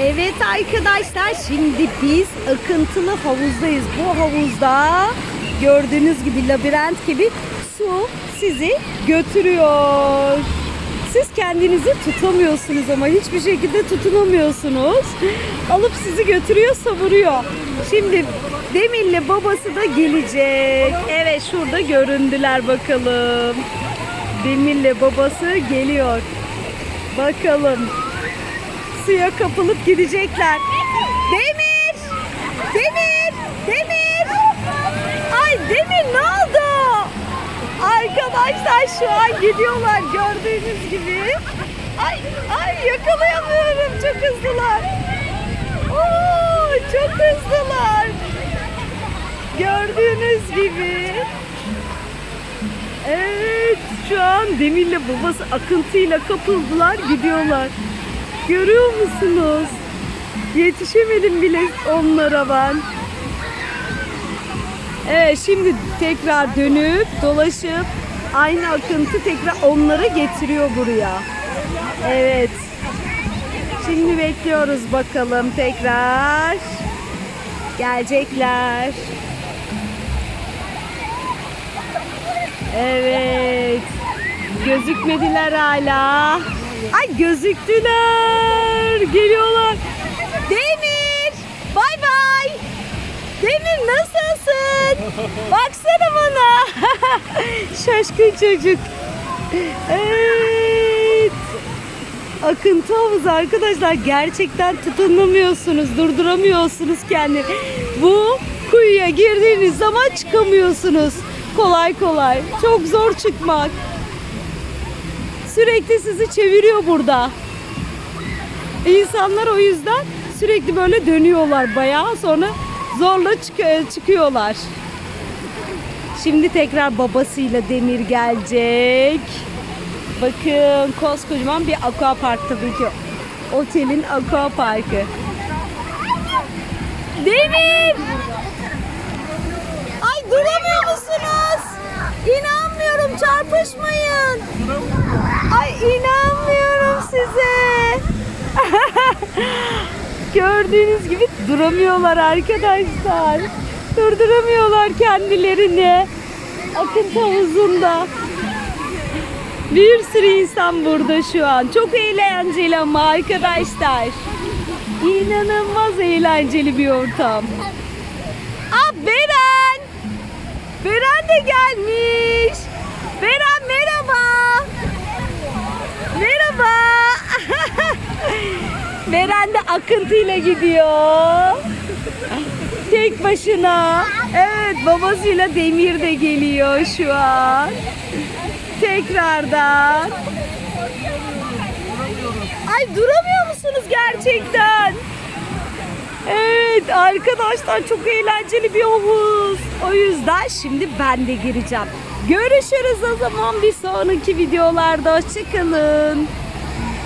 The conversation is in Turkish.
Evet arkadaşlar şimdi biz akıntılı havuzdayız. Bu havuzda gördüğünüz gibi labirent gibi su sizi götürüyor. Siz kendinizi tutamıyorsunuz ama hiçbir şekilde tutunamıyorsunuz. Alıp sizi götürüyor, savuruyor. Şimdi Demir'le babası da gelecek. Evet şurada göründüler bakalım. Demir'le babası geliyor. Bakalım suya kapılıp gidecekler. Demir! Demir! Demir! Ay Demir ne oldu? Arkadaşlar şu an gidiyorlar gördüğünüz gibi. Ay ay yakalayamıyorum çok hızlılar. Oo, çok hızlılar. Gördüğünüz gibi. Evet şu an Demir'le babası akıntıyla kapıldılar gidiyorlar. Görüyor musunuz? Yetişemedim bile onlara ben. Evet şimdi tekrar dönüp dolaşıp aynı akıntı tekrar onları getiriyor buraya. Evet. Şimdi bekliyoruz bakalım tekrar. Gelecekler. Evet. Gözükmediler hala. Ay gözüktüler. Geliyorlar. Demir. Bay bay. Demir nasılsın? Baksana bana. Şaşkın çocuk. Evet. Akıntı havuzu arkadaşlar gerçekten tutunamıyorsunuz, durduramıyorsunuz kendini. Bu kuyuya girdiğiniz zaman çıkamıyorsunuz kolay kolay. Çok zor çıkmak. Sürekli sizi çeviriyor burada. İnsanlar o yüzden sürekli böyle dönüyorlar bayağı sonra zorla çık- çıkıyorlar. Şimdi tekrar babasıyla Demir gelecek. Bakın koskocaman bir aqua park tabii ki. Otelin aqua parkı. Demir! Ay duramıyor musunuz? İnanmıyorum çarpışmayın. İnanmıyorum size. Gördüğünüz gibi duramıyorlar arkadaşlar. Durduramıyorlar kendilerini. Akıntı havuzunda. Bir sürü insan burada şu an. Çok eğlenceli ama arkadaşlar. İnanılmaz eğlenceli bir ortam. Aa Beren! Beren de gelmiş. Beren merhaba. Merhaba. Beren de akıntıyla gidiyor. Tek başına. Evet babasıyla Demir de geliyor şu an. Tekrardan. Ay duramıyor musunuz gerçekten? Evet arkadaşlar çok eğlenceli bir havuz. O yüzden şimdi ben de gireceğim. Görüşürüz o zaman bir sonraki videolarda. Hoşçakalın.